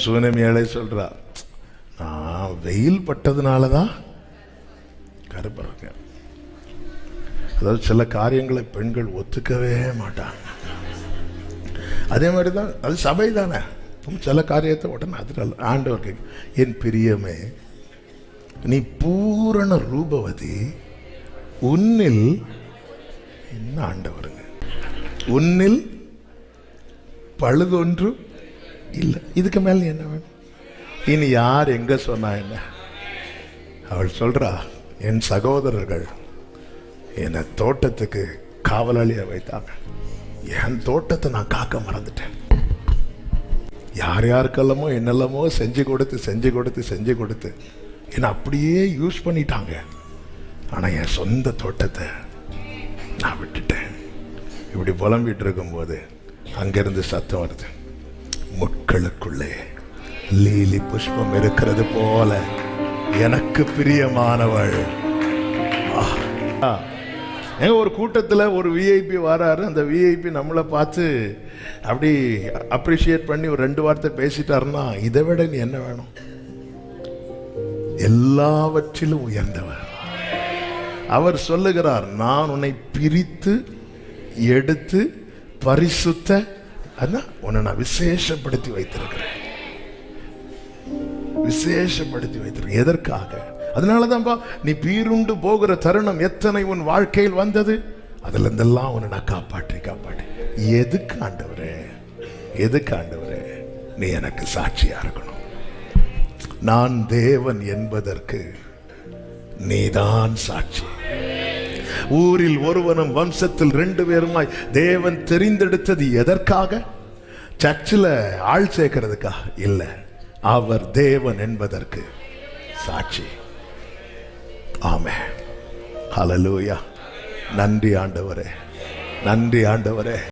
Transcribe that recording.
சூனமி ஏழை சொல்கிறா நான் வெயில் பட்டதுனால தான் கருப்பறங்க அதாவது சில காரியங்களை பெண்கள் ஒத்துக்கவே மாட்டாங்க. அதே மாதிரி தான் அது சபை தானே. சில காரியத்தை உடனே அது ஆண்டவர் என் பிரியமே நீ பூரண ரூபவதி உன்னில் என்ன ஆண்டவருங்க? உன்னில் பழுதொன்று இல்லை. இதுக்கு மேலே என்ன வேணும்? இனி யார் எங்க சொன்னா என்ன? அவள் சொல்றா என் சகோதரர்கள் என்னை தோட்டத்துக்கு காவலாளியாக வைத்தாங்க. என் தோட்டத்தை நான் காக்க மறந்துட்டேன். யார் யாருக்கெல்லாமோ என்னெல்லாமோ செஞ்சு கொடுத்து செஞ்சு கொடுத்து செஞ்சு கொடுத்து என்னை அப்படியே யூஸ் பண்ணிட்டாங்க. ஆனால் என் சொந்த தோட்டத்தை நான் விட்டுட்டேன். இப்படி புலம்பிகிட்டு இருக்கும்போது அங்கிருந்து சத்தம் வருது. மக்களுக்குள்ளே லீலி புஷ்பம் இருக்கிறது போல எனக்கு பிரியமானவள். ஆ. ஏங்க ஒரு கூட்டத்தில் ஒரு விஐபி வராரு. அந்த விஐபி நம்மளை பார்த்து அப்படி அப்ரிஷியேட் பண்ணி ஒரு ரெண்டு வார்த்தை பேசிட்டாருன்னா இதை விட நீ என்ன வேணும்? எல்லாவற்றிலும் உயர்ந்தவர். அவர் சொல்லுகிறார் நான் உன்னை பிரித்து எடுத்து பரிசுத்த அதான் உன்னை நான் விசேஷப்படுத்தி வைத்திருக்கிறேன். விசேஷப்படுத்தி வைத்திருக்கேன் எதற்காக? அதனாலதான்பா நீ பீருண்டு போகிற தருணம் எத்தனை உன் வாழ்க்கையில் வந்தது? அதுல இருந்தெல்லாம் உன்னை நான் காப்பாற்றி காப்பாற்றி. எதுக்கு ஆண்டவரே? எதுக்கு ஆண்டவரே? நீ எனக்கு சாட்சியா இருக்கணும். நான் தேவன் என்பதற்கு நீதான் சாட்சி. ஊரில் ஒருவனும் வம்சத்தில் ரெண்டு பேருமாய் தேவன் தெரிந்தெடுத்தது எதற்காக? சர்ச்சில் ஆள் சேர்க்கிறதுக்கா இல்லை. அவர் தேவன் என்பதற்கு சாட்சி. ஆமே ஹலலூயா நன்றி ஆண்டவரே. நன்றி ஆண்டவரே.